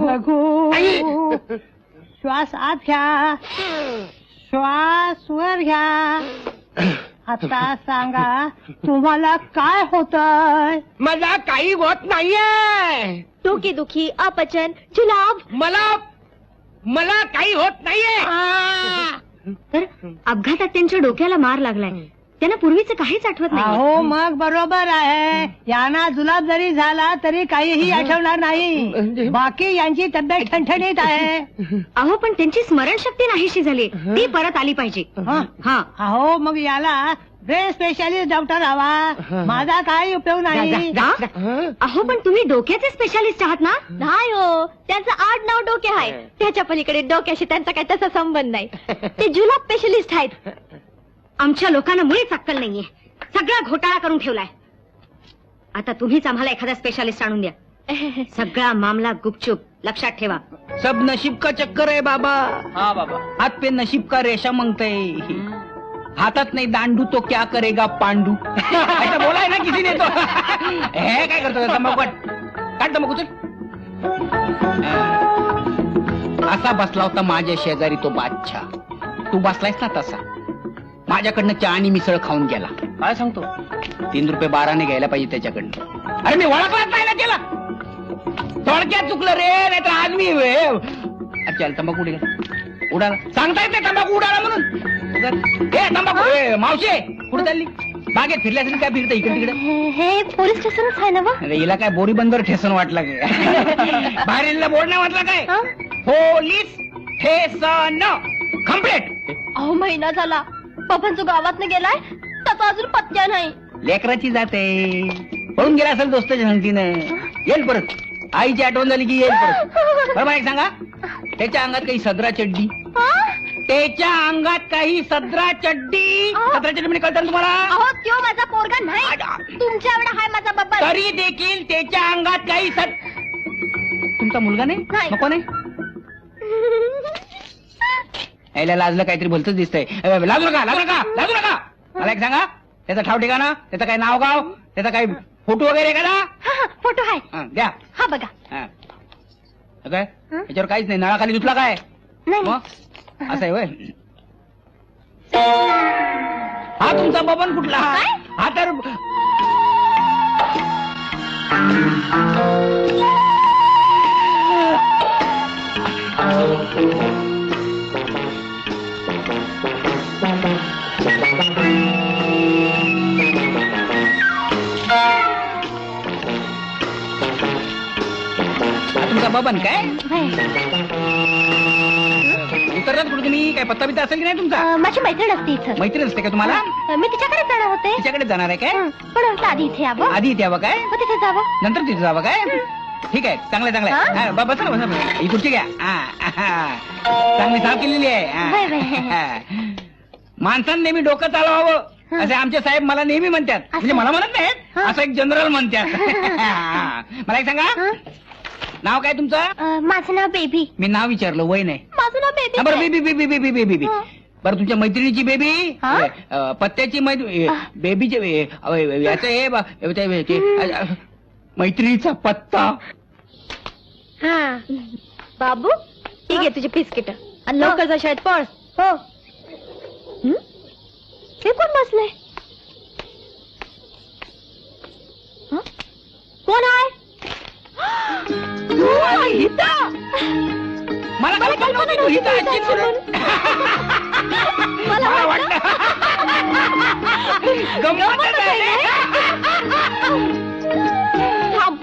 रघु श्वास आत घ्या. श्वास वर घ्या. आता सांगा तुम्हाला काय होतंय? मला काही होत नाहीये. डोकेदुखी अपचन जुलाब. मला मला काही होत नाहीये. तर अपघातात त्यांच्या डोक्याला मार लागलाय. त्यांना पूर्वीचं काहीच आठवत नाही अहो मग बरोबर आहे. यांना जुलाब जरी झाला तरी काहीही आठवणार नाही. बाकी यांची तब्येत ठणठणीत आहे. अहो पण त्यांची स्मरणशक्ती नाहीशी झाली. ती परत आली पाहिजे. हं? हा. अहो मग याला ब्रेन स्पेशालिस्ट डॉक्टर हवा. माझा काही उपयोग नाही. हा? अहो पण तुम्ही डोक्याचे स्पेशालिस्ट आहात ना? नाही हो. त्यांचं आठ नाव डोके आहे. त्याच्या पलीकडे डोक्याशी त्यांचा काही तसा संबंध नाही. ते जुलाब स्पेशलिस्ट आहेत. आमच्या लोकांना मुळीच अक्कल नाहीये. सगळा घोटाळा करून ठेवलाय. आता तुम्हीच आम्हाला एखादा स्पेशालिस्ट आणून द्या. सगळा मामला गुपचूप लक्षात ठेवा. सब नशीब का चक्कर है बाबा? हा बाबा. हाथ पे नशीब का रेशा मांगते हातात नाही दांडू तो क्या करेगा पांडू? ऐसा बोला है ना किसी ने तो हे काय करतो? तंबाखू चल अं, असा बसला होता माझ्या शेजारी तो बादशाह. तू बसलायस ना तसा. माझ्याकडनं चहा आणि मिसळ खाऊन गेला. काय सांगतो? तीन रुपये बाराने घ्यायला पाहिजे त्याच्याकडनं. अरे मी ओळखलाच नाही ना त्याला थोडक्यात चुकलं रे नाही तर आज मी वे- अच्छा तंबाखू उडे. उडाला. सांगता येत नाही तंबाखू उडाला म्हणून. उगाच- ए तंबाखू ए, मावशे. कुठे चालली? बागेत फिरल्या असेल काय फिरता इकडे तिकडे? हे पोलीस स्टेशनच आहे ना अरे हिला काय बोरी बंदर ठेसन वाटला काय बाहेर हिला बोर्ड नाही वाटला काय? पोलीस ठेसन. कम्प्लेट अहो महिना झाला. पप्पांचं गावात गेलाय त्याचा अजून पत्त्या नाही. लेकराची जाते. पळून गेला असेल दोस्ताच्या संगतीनं येईल परत. आईची आठवण झाली की येईल परत. बरं मला एक सांगा. त्याच्या अंगात काही सदरा चड्डी? त्याच्या अंगात काही सदरा चड्डी? सदरा चड्डी म्हणजे कळतं ना तुम्हाला? अहो त्यो माझा पोरगा नाही. तुमच्या एवढा हाय माझा बाबा तरी देखील त्याच्या अंगात काही सद तुमचा मुलगा नाही. नको नाही? यायला लाजलं काहीतरी भलतच दिसतंय. अ, लाजू नका लाजू नका लाजू नका. मला एक सांगा त्याचा ठाव ठिकाणा त्याचं काही नाव गाव त्याचा काही फोटो वगैरे का ना फोटो आहे. हा, द्या. हा बघा. हा. हे? काय याच्यावर काहीच नाही नळाखाली धुतला काय? नाही मग? असं आहे वय हा तुमचा बबन कुठला? हा तर तुमचा बबन काय? उतरलात कुठे तुम्ही काय पत्ता बित्ता असेल की नाही तुमचा? अं, माझी मैत्रीण असते इथं. मैत्रीण असते का तुम्हाला? अं, मी तिच्याकडे जाणार होते. तिच्याकडे जाणार आहे काय? हं, पण आधी इथे यावं. आधी इथे यावं काय? मग तिथे जावं. नंतर तिथे जावं काय? ठीक आहे चांगलं आहे, चांगलं आहे. हा? हा, ब- बसा ना बसा बसा. ही खुर्ची घ्या. हा, हा. चांगली साफ केलेली आहे. हा. माणसानं नेहमी डोकं चालवावं. असे आमचे साहेब मला नेहमी म्हणतात. म्हणजे मला म्हणत नाहीत. हा? असं एक जनरल म्हणतात. हा. मला एक सांगा. हं? नाव काय तुमचं? अं, माझं नाव बेबी. मी नाव विचारलं वय नाही. माझं नाव हा, बरं baby baby baby baby baby. Baby हा. बरं तुमच्या मैत्रिणीची बेबी? हा? अ, पत्त्याची मैत्री. बेबीचे अ, याचं हे बा- ते- ते- अ, अ, मैत्रिणीचा पत्ता. हा. बाबू ठीक आहे तुझे बिस्किट. आणि लवकर जा शाळेत पळ. हो. हं? हे कोण बसलंय? हं? कोण आहे? तू? मला मला कल्पना तू म्हणून. मला वाटलं. थांब?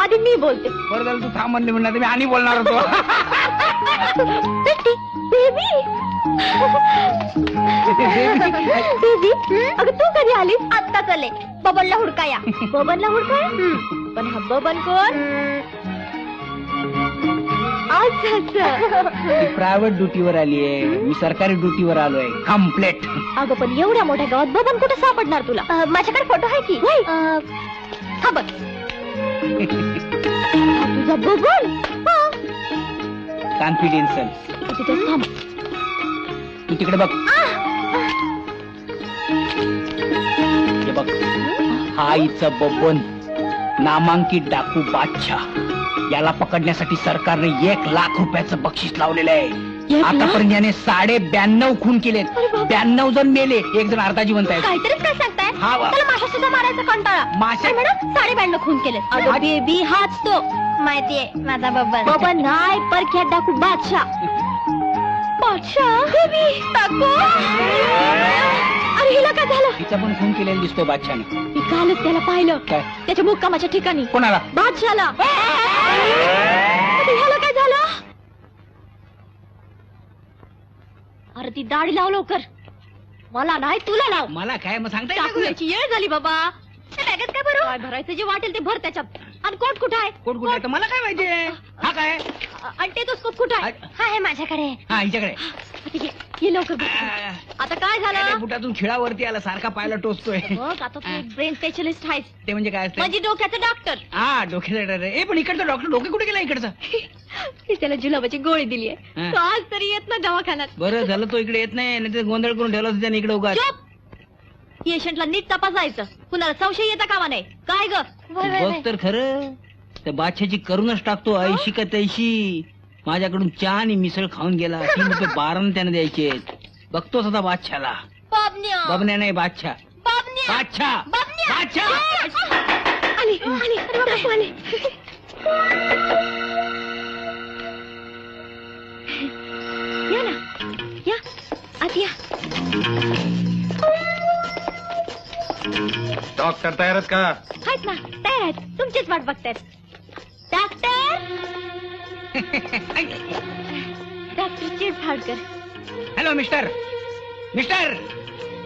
आधी मी बोलते. बरं झालं तू थांब म्हणले म्हणणार मी आणि बोलणार होतो. बेटी बेबी. बेबी अगं तू कधी आलीस? आत्ता चले बबनला हुडकाया. बबनला हुडकाया? पण हा बबन कोण? अच्छा प्रायव्हेट ड्युटीवर आली आहे. मी सरकारी ड्युटीवर आलोय कम्प्लेट अगं पण एवढ्या मोठ्या गावात बबन कुठे सापडणार तुला? माझ्याकडे फोटो आहे की? हा बघ हा तुझा बबन हा. कॉन्फिडेन्शियल तू तिथेच थांब. तू तिकडे बघ. हे बघ. हा आईचा बबन नामांकित डाकू बादशाह. याला पकडण्यासाठी सरकारने एक लाख रुपयाचं बक्षीस लावलेलं आहे. एक लाख? आतापर्यंत याने साडे ब्याण्णव खून केलेत. अरे बाप. ब्याण्णव जण मेले एक जण अर्धा जिवंत आहे काहीतरीच काय सांगताय? हा, वा. त्याला माशा सुद्धा मारायचा कंटाळा. माशा- काय मॅडम साडे ब्याण्णव खून केले अगं बेबी हाच तो. माहितीये माझा बब्बन नाही परख्यात डाकू बादशाह. बादशाह? बेबी अरे हिला काय झालं? तिचा पण खून केलेला दिसतोय बादशाने मी कालच त्याला पाहिलं. काय? त्याच्या मुक्कामाच्या ठिकाणी. कोणाला? बादशाला. ह्याला काय झालं? अरे ती दाढी लाव लवकर. मला नाही तुला लाव. मला काय मग सांगता येत. टाकूयाची येळ झाली बाबा. बॅगेत काय काय भरायचं? जे वाटेल ते भर त्याच्यात. आणि कोट कुठं आहे? कोण कुठे आहे? तर मला काय माहितीये हा काय? आणि टेटोस्कोप कुठं आहे? हा आहे माझ्याकडे हा हिच्याकडे ठीक आहे. ये लवकर बघ. आ, आता काय झालं? बुटातून खिळावरती आला सारखा पायाला टोचतोय. बघ आता तू ब्रेन स्पेशलिस्ट आहेस ते म्हणजे काय असतं म्हणजे डोक्याचं डॉक्टर हा डोक्याचा डर आहे. ए पण इकडचा डॉक्टर डोके कुठे गेला इकडचा? त्याला जुलाबाची गोळी दिली आहे हा. तो आज तरी येत ना दवाखान्यात. बरं झालं तो इकडे येत नाही नाही गोंधळ करून ठेवला असता त्याने इकडे उगाच. चुप! पेशंटला नीट तपासायचं. कुणाला संशय येता कामा नाही? काय ग? बघ तर खरं. त्या बादशाची करूनच टाकतो ऐशी का तैशी माझ्याकडून चहा आणि मिसळ खाऊन गेला. तीन रुपये बारानं त्याने द्यायचे बघतोच आता बादशाला. बाबन्या. बबन्या नाही बादशा बाबन्या. बादशा बाबन्या. बादशा आली आली. अरे बाबा आली. या ना. या. आत या. डॉक्टर तयारच का? आहेत ना. तयार आहेत. तुमचीच वाट बघतायत. Doctor Chirphadkar hello mister mister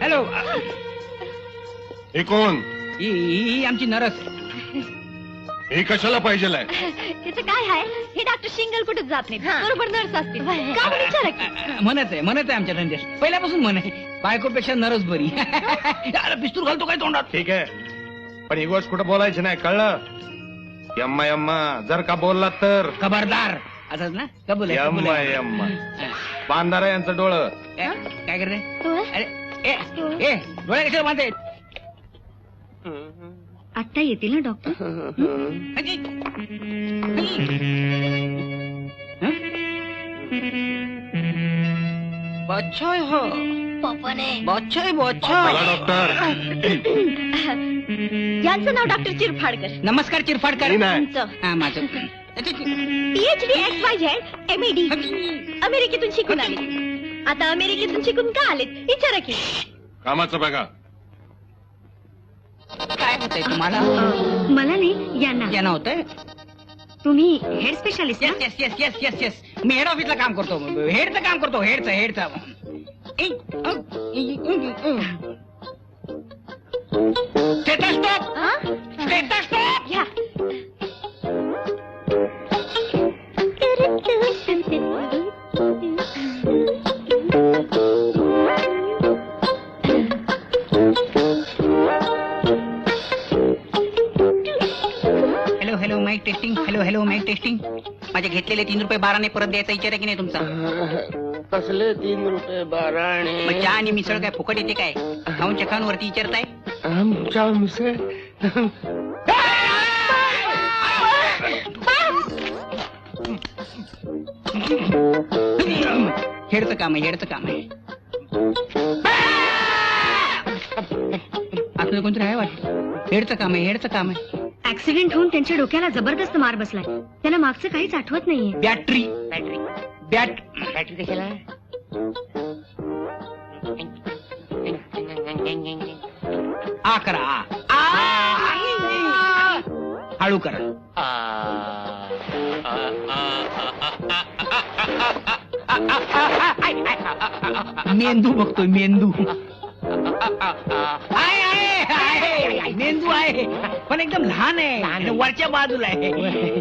hello हे कोण? ही आमची नरस. हे कशाला पाहिजेलाय? त्याचं काय आहे? हे डॉक्टर शिंगल कुठेच जात नाही. बरोबर नर्स असतील. का बरं? विचारा की? म्हणत आहे म्हणत आहे आमच्या धंद्यात पहिल्यापासून म्हण आहे. बायकोपेक्षा नरस बरी. अरे पिस्तूल घालतो काय तोंडात? ठीक आहे. पण ही गोष्ट कुठं बोलायची नाही कळलं? यम्मा यम्मा जर का बोलला तर. खबरदार. असंच ना? कबूल आहे, कबूल यम्मा आहे. यम्मा. हा. बांधारा यांचं डोळं. ए, काय करते? डोळे? अरे ए ए डोळे कशाला बांधते आत्ता येतील ना डॉक्टर? अजी. हं? बच्चा आहे हा. पप्पाने. बच्चा आहे बच्चा डॉक्टर. यांचं नाव डॉक्टर चिरफाडकर. नमस्कार चिरफाडकर. मी नाही. तुमचं. हा माझं. PhD X Y Z M D अमेरिकेतून शिकून आले. आता अमेरिकेतून शिकून का आलेत? विचारा की. कामाचं बघा. काय होतंय तुम्हाला? मला नाही यांना. ज्यांना होतंय? तुम्ही head specialist yes yes yes yes yes yes मी हेड ऑफिसला काम करतो. हेडचं काम करतो. हेडचं हेडचं स्टेटस्टॉप! स्टेटस्टॉप! घ्या hello hello mic testing hello hello mic testing माझे घेतलेले तीन रुपये बाराने परत द्यायचा विचार आहे की नाही तुमचा? कसले तीन रुपये बारा आणि मग चहा आणि मिसळ काय फुकट येते काय? खाऊन चखांवरती विचारताय? आमच्या मिसळ हेडचं काम आहे हेडचं काम आहे आपलं कोणतरी आहे वाटत हेडचं काम आहे हेडचं काम आहे ऍक्सिडेंट होऊन त्यांच्या डोक्याला जबरदस्त मार बसलाय. त्यांना मागचं काहीच आठवत नाहीये. बॅटरी बॅटरी बॅट बॅटरी कशाला? आ करा आ. आ. हळू करा मेंदू बघतोय मेंदू आहे मेंदू आहे पण एकदम लहान आहे वरच्या बाजूला आहे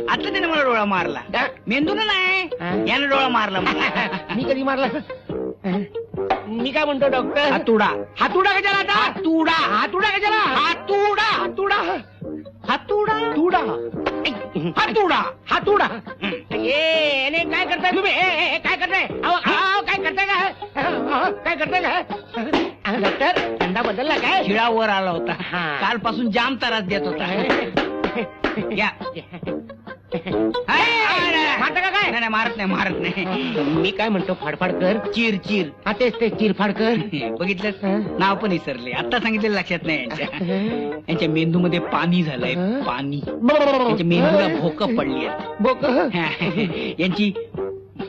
आता त्याने मला डोळा मारला मेंदूला नाही याने डोळा मारला मी कधी मारला मी काय म्हणतो डॉक्टर? हातुडा. हातुडा कशाला आता? हातुडा. हातुडा कशाला? हातुडा. हातुडा. हातुडा. तुडा हातुडा. हातुडा. ए अरे काय करताय तुम्ही? ए, ए, ए, काय करताय? अहो, अहो, काय करताय का? अहो, काय करताय का? डॉक्टर धंदा बदलला काय? शिळावर आला होता. हा. कालपासून जाम त्रास देत होता. या. मारता का काय? नाही नाही, मारत नाही मारत नाही. मी काय म्हणतो फाडफाडकर चिर चिर. हा तेच ते चिरफाडकर बघितलं नाव पण विसरले. आता सांगितलेलं लक्षात नाही यांच्या. यांच्या मेंदूमध्ये पाणी झालंय पाणी. यांच्या मेंदूला भोक पडली बोक यांची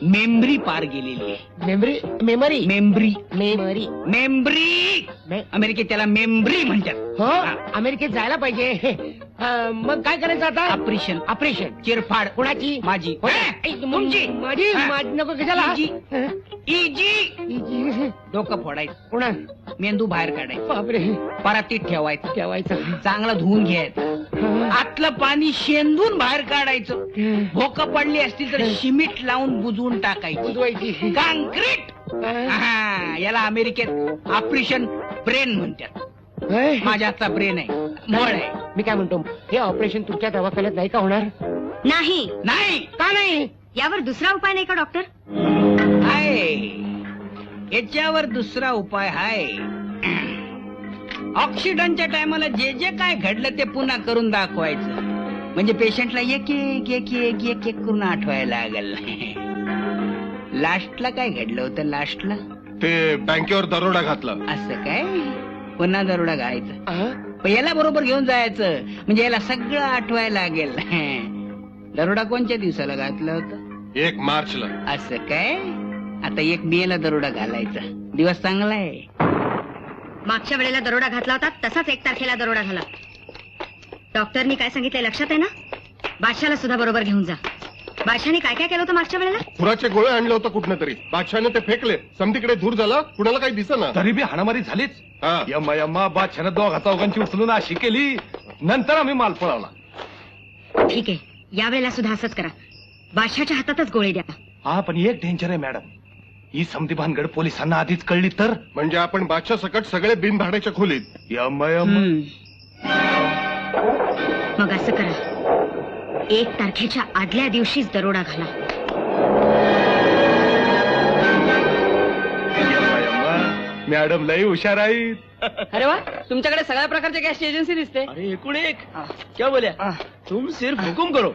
मेमरी पार गेलेली आहे. Memory memory? Memory memory. Memory मे- अमेरिकेत त्याला मेमरी म्हणतात. हो? हा. अमेरिकेत जायला पाहिजे. अं, मग काय करायचं आता? ऑपरेशन ऑपरेशन चिरफाड. कुणाची? माझी. होय. ऐ, तुमची. माझी हा. माझी. नको कशाला. इजी. हं? Easy easy. डोकं फोडायचं. कुणा? मेंदू बाहेर काढायचं. बापरे. परातीत ठेवायचं. ठेवायचं. चांगला धुवून घ्यायचं. हं. आतलं पाणी शेंदून बाहेर काढायचं. भोक पडली असतील तर शिमीट लावून बुजवून टाकायची. बुजवायची. काँक्रीट. हं. हा, याला अमेरिकेत ऑपरेशन ब्रेन म्हणतात. माझ्या हातचा ब्रेन आहे. मळ आहे. मी काय म्हणतो हे ऑपरेशन तुमच्या दवाखान्यात नाही का होणार? नाही. नाही. का नाही? यावर दुसरा उपाय नाही का डॉक्टर आहे याच्यावर दुसरा उपाय आहे ऑक्सिडनच्या टायमाला जे जे काय घडलं ते पुन्हा करून दाखवायचं. म्हणजे पेशंटला एक एक एक एक एक एक करून आठवायला लागल. लास्टला काय घडलं होतं? लास्टला ते बँकेवर दरोडा घातला. असं काय? पुन्हा दरोडा घालायचं अं? पण याला बरोबर घेऊन जायचं. म्हणजे याला सगळं आठवायला लागेल. दरोडा कोणत्या दिवसाला घातलं होतं? एक मार्चला. असं काय? आता एक मे ला दरोडा घालायचा. दिवस चांगला आहे. मागच्या वेळेला दरोडा घातला होता तसाच एक तारखेला दरोडा झाला. डॉक्टरनी काय सांगितलंय लक्षात आहे ना? बादशाला सुद्धा बरोबर घेऊन जा. बादशाने काय काय केलं होतं मागच्या वेळेला? खुराचे गोळे आणले होतं कुठनं तरी बादशाने ते फेकले. समतीकडे धूर झाला कुणाला काही दिसना. तरी बी हाणामारी झालीच. हा. यम्मा यम्मा बादशानं दोघा चौघांची उचलून अशी केली. नंतर आम्ही माल पळवला. ठीक आहे. या वेळेला सुद्धा असंच करा. बादशाच्या हातातच गोळी द्या. हा पण एक डेंजर आहे मॅडम ही समधी भानगड पोलिसांना आधीच कळली तर? म्हणजे आपण बादशा सकट सगळे बिन भाड्याच्या खोलीत. यम्मा यम्मा. मग असं करा. एक तारखेच्या आदल्या दिवशीच दरोडा घाला मॅडम लई हुशार आहेत. अरे वा तुमच्याकडे सगळ्या प्रकारच्या गॅसची एजन्सी दिसते. अरे एकूण एक. क्या बोल्या? तुम सिर्फ हुकुम करो.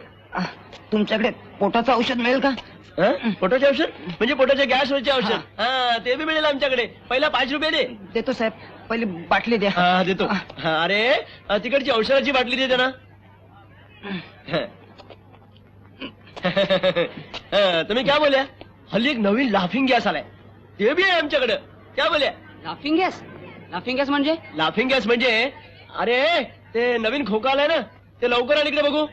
तुमच्याकडे पोटाचं औषध मिळेल का? हं? पोटाचे औषध? म्हणजे पोटाच्या गॅसवरचे औषध. हा ते बी मिळेल आमच्याकडे. पहिला पाच रुपये दे. देतो साहेब. पहिली बाटली द्या. हा देतो. हा, अरे अ, तिकडची औषधाची बाटली देते ना हं. तुम्ही क्या बोल्या हल्ली एक नवीन लाफिंग गॅस आलाय. ते बी आहे आमच्याकडे. क्या बोल्या लाफिंग गॅस लाफिंग गॅस म्हणजे? लाफिंग गॅस म्हणजे अरे ते नवीन खोका आलाय ना ते लवकर आण इकडे बघू.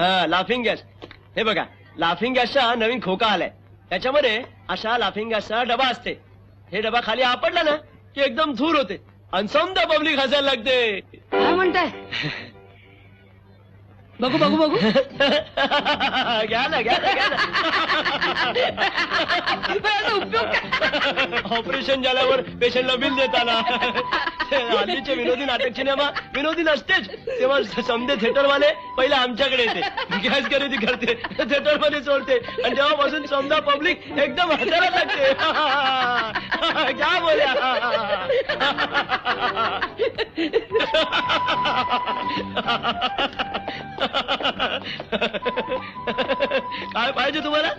हा लाफिंग गॅस हे बघा लाफिंग गॅसचा नवीन खोका आलाय. त्याच्यामध्ये अशा लाफिंग गॅसचा डबा असते. हे डबा खाली आपडला ना की एकदम धूर होते. आणि समजा पब्लिक हसायला लागते. काय म्हणताय? बघू बघू बघू. घ्या ना घ्या ना घ्या ना. ऑपरेशन झाल्यावर पेशंटला बिल देताना. हल्लीचे विनोदी नाटक सिनेमा विनोदी नसतेच. तेव्हा समजे थिएटरवाले पहिले आमच्याकडे येते. गॅस खरेदी करते थिएटरमध्ये सोडते. आणि तेव्हापासून समजा पब्लिक एकदम हसायला लागते. क्या बोल्या. काय पाहिजे तुम्हाला?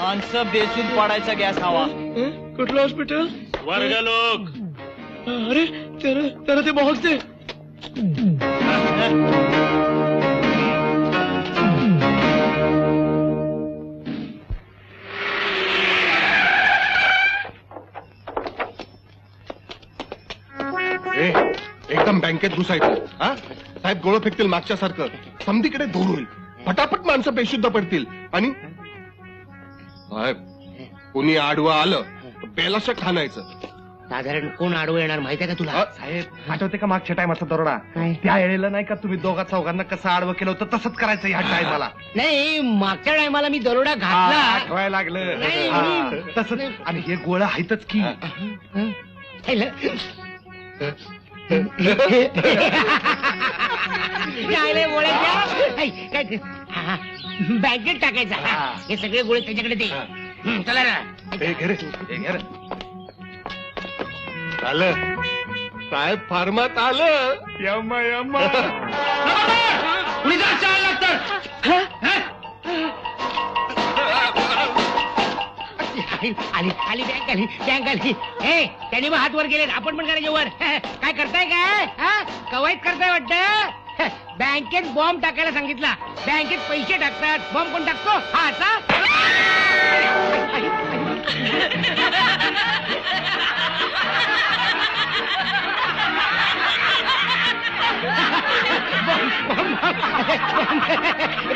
माणसं बेसून पडायचा गॅस हवा. कुठलं हॉस्पिटल वर्ग लोक. अरे त्याला त्याला ते बॉक्स दे. बँकेत घुसायचं. हा? साहेब गोळं फेकतील मागच्या सारखं समधीकडे धूर होईल फटाफट माणसं बेशुद्ध पडतील. आणि साहेब कोणी आडवं आलं तर बेलाशक खाणायचं साधारण कोण आडवं येणार माहितीये का तुला? साहेब आठवते का मागच्या टायमाचा दरोडा? काय? त्या वेळेला नाही का तुम्ही दोघा चौघांना कसं आडवं केलं होतं तसंच करायचं ह्या टायमाला. नाही मागच्या टायमाला मी दरोडा हा, घातला. आठवायला लागलं. नाही, हा, तसंच. आणि हे गोळं आहेतच की? हा, हा. बँकेत टाकायचा. हा. हे सगळे गोळे त्याच्याकडे दे. हं, चला ना घे रे, घे रे. झालं साहेब फार्मात आलं. यम्मा यम्मा. कुणी लागतं आली आली बँक आली बँक आली. हे त्याने मग हात वर गेले आपण पण करायचे वर. काय करताय काय? हा? कवायत करताय वाटत? बँकेत बॉम्ब टाकायला सांगितला. बँकेत पैसे टाकतात. बॉम्ब कोण टाकतो? हा? असा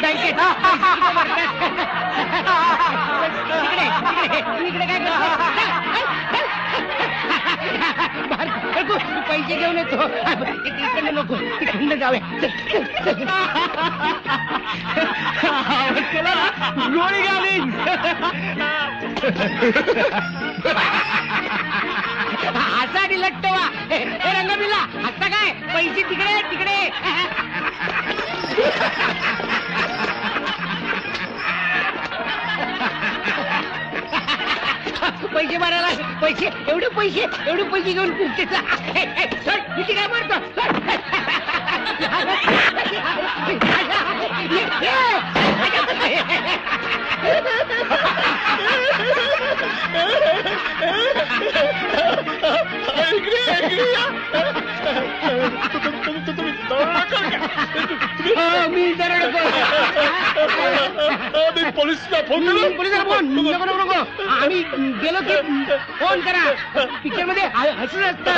बँकेत इकडे काय करतो पैसे घेऊन येतो इकडे. नको तिकडनं जाऊया गोळी घाली असा निलटवा लट्ट वा हे रंगबिला आता काय पैसे तिकडे तिकडे पैसे भरायला पैसे एवढे पैसे एवढे पैसे घेऊन फिरतेचा किती काय मारतो? का? मी मी पोलिसला फोन करू. पोलिसाला फोन. नको नको नको. आम्ही गेलो की फोन करा. पिक्चरमध्ये हसून असतं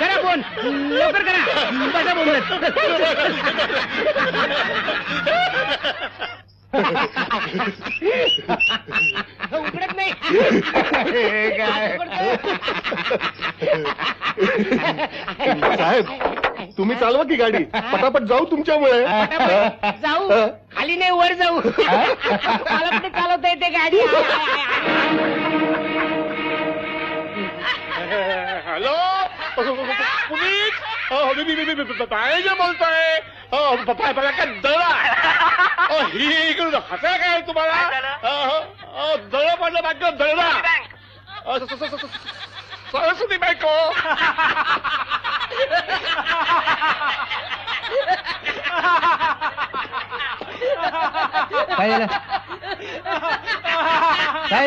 करा फोन. लवकर करा. बसा बोलत उघडत नाही. साहेब तुम्ही चालवा की गाडी पटापट जाऊ तुमच्यामुळे पटापट जाऊ खाली नाही वर जाऊ मला कुठे चालवता येते गाडी हॅलो पुनीत अहो, मी- मी- मी- मी- मी- मॅनेजर बोलतोय अहो, पप्पा मला काय दळा अहो, ही इकडून हसा काय तुम्हाला अहो, अहो, दळ पडलं बाकी दळला अहो, स- स- स- स- सरस्वती बँक हो काय झालं काय